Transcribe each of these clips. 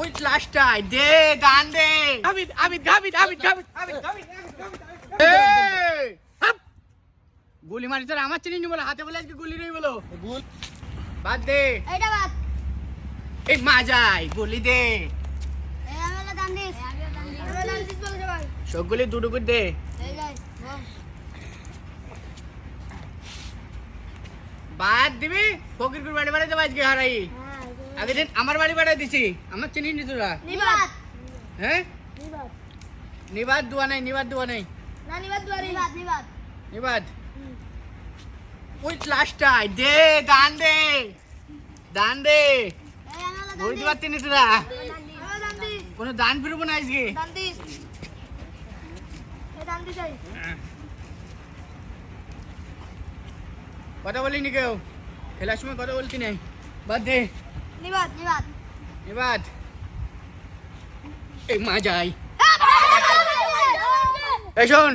ওই লাস্টটাই দে গান দে। হামিদ হামিদ হামিদ হামিদ হামিদ এই! হাপ! গুলি মারি তোর আমার চিনি নি বলে হাতে বলে আজকে গুলি নেই বলো। গুল বাদ দে। এইটা বাদ। এই মাজাই গুলি দে। আমি আমি সবগুলি দুটো করে দে। বাদ দিবি? ফকির করে বাড়ি বাড়ি দেবো আজকে হারাই। আগে দিন আমার বাড়ি বাড়াই দিছি। আমার চিনি নি তোরা? নিবাদ। হ্যাঁ? নিবাদ। নিবাদ দুয়া নাই নিবাদ দুয়া নাই। না নিবাদ দুয়ারি নিবাদ নিবাদ। নিবাদ? ওই লাস্টটাই দে দান দে। দান দে। এই আমি হলো বুঝতে দান্দিস পারতি নি তোরা? আমি কোনো দান ফিরবো না আজকে? দান্দিস এই কথা বলিনি কেউ? খেলার সময় কথা বলতি নাই? বাদ দে। নিবাদ নিবাদ। নিবাদ। এই মা যাই। এই শোন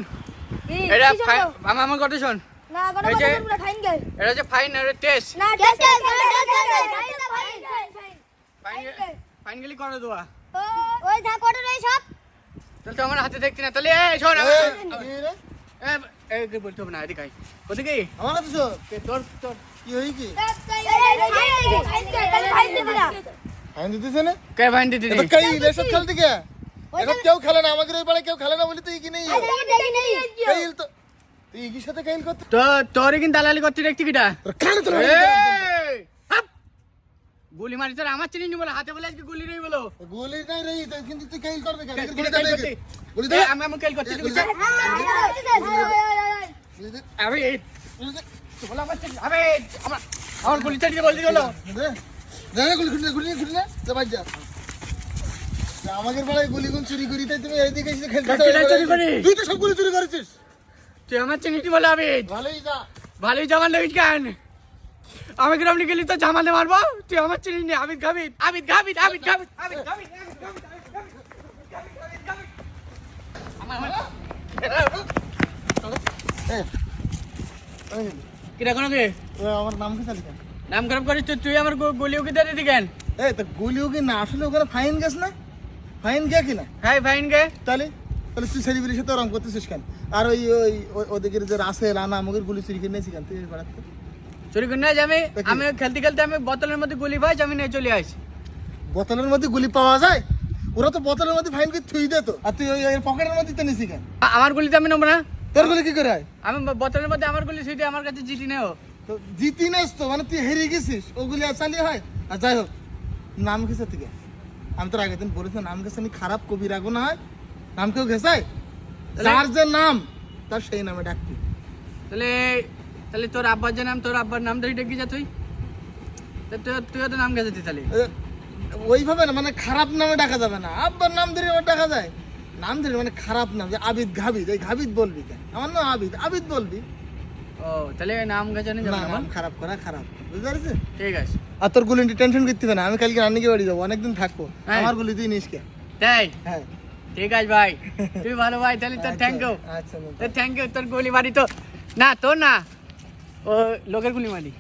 এটা ফাই- আমার আমার কথা শোন। না গণ এই যে- পুরো ফাইন গে এটা হচ্ছে ফাইন আর টেস্ট না test test fine fine fine fine গেলি করে দেওয়া। ওই থাক ওটা রই সব। তাহলে তো আমার হাতে দেখছি না। তাহলে এই শোন এ, আমার- কি রে? এ, এই বলতে হবে না এদিকে আয়। ওদিকে আমার কাছে শোন। এ, তোর তোর কি হই কি ফাইন দিতেছে না? কে ফাইন দিতে এটা কাই লেসত খেলতে কে এটা কেউ খেলে না আমাদের ওই পাড়ায় কেউ খেলে না বলি তুই কি নেই? কাইল তো তুই কি সাথে কাইল করতে তো তোর কিন্তু দালালি করতে কিটা? তোর গুলি মারি তোর আমার চিনি বলে হাতে বলে আজকে গুলি নেই বলো। গুলি নাই রে তো কিন্তু তুই কাইল করবে কেন? গুলি দে গুলি দে। আমি আমি কেল করছি গুলি দে। গুলি আমি এই গুলি দে। বলে আমার আমার আমার গুলি চালিয়ে বলতে গেলো দে দে গুলি গুলি গুলি না তো বাজ যা। আমাদের পাড়ায় গুলি গুন চুরি করি তাই তুমি এইদিকে এসে খেলতে তুই তো সব গুলি চুরি করেছিস। তুই আমার চিনি নি বলে আমি ভালোই যা। ভালোই জামান লাগিস কেন? আমি গ্রাম গেলি তো জামাতে মারবো। তুই আমার চিনি নি আমিদ গাবিদ আমিদ গাবিদ আমিদ গাবিদ আমিদ গাবিদ এই, কিরা কোনো কে ও আমার নাম কি নাম খারাপ করিস তো তুই আমার গু- গুলি উকি দিয়ে দিতি কেন এই তো গুলিও কি না? আসলে ওখানে ফাইন গেছ না? ফাইন গে কিনা হাই ফাইন গে। তাহলে? তাহলে তুই সেলিব্রিটির সাথে ওরম করতেছিস কেন? আর ওই ওই ওদিকের যে রাসেল আনা আমাদের গুলি চুরি করে নিয়েছি কেন? তুই বেড়াতে? চুরি নিয়ে যাবে? আমি খেলতে খেলতে আমি বোতলের মধ্যে গুলি পাই আমি নিয়ে চলে আসি বোতলের মধ্যে গুলি পাওয়া যায়? ওরা তো বোতলের মধ্যে ফাইন করে থুই দে তো। আর তুই ওই পকেটের মধ্যে তো নিছি কেন? আমার গুলিতে আমি নেব না। তোর গুলি কি করে হয়? আমি বোতলের মধ্যে আমার গুলি সুইটে আমার কাছে জিটি নেও। তো জিতি নেস তো মানে তুই হেরিয়ে গেছিস ওগুলি চালিয়ে হয়। আর যাই হোক নাম ঘেসে থেকে আমি তোর আগের দিন বলেছি নাম ঘেসে খারাপ কবি রাখো না হয়। নাম কেউ ঘেসায় যার যে নাম তার সেই নামে ডাকবি তাহলে তাহলে তোর আব্বার যে নাম তোর আব্বার নাম ধরে ডেকে যা তুই। তুই তো নাম গেছিস তাহলে। ওইভাবে না মানে খারাপ নামে ডাকা যাবে না। আব্বার নাম ধরে আবার ডাকা যায়। নাম ধরে মানে খারাপ নাম যে আবিদ ঘাবিদ এই ঘাবিদ বলবি কেন? আমার নাম আবিদ আবিদ বলবি। ও তাহলে নাম গেছে না নাম খারাপ করা খারাপ। বুঝতে পারছিস ঠিক আছে। আর তোর গুলি টেনশন করতে হবে না আমি কালকে রান্নিকে বাড়ি যাব অনেকদিন থাকব। হ্যাঁ। আমার গুলি তুই নিস কে? তাই? হ্যাঁ। ঠিক আছে ভাই। তুই ভালো ভাই তাহলে তোর থ্যাংক ইউ আচ্ছা থ্যাংক ইউ তোর গুলি মারি তো না তোর না। ও লোকের গুলি মারি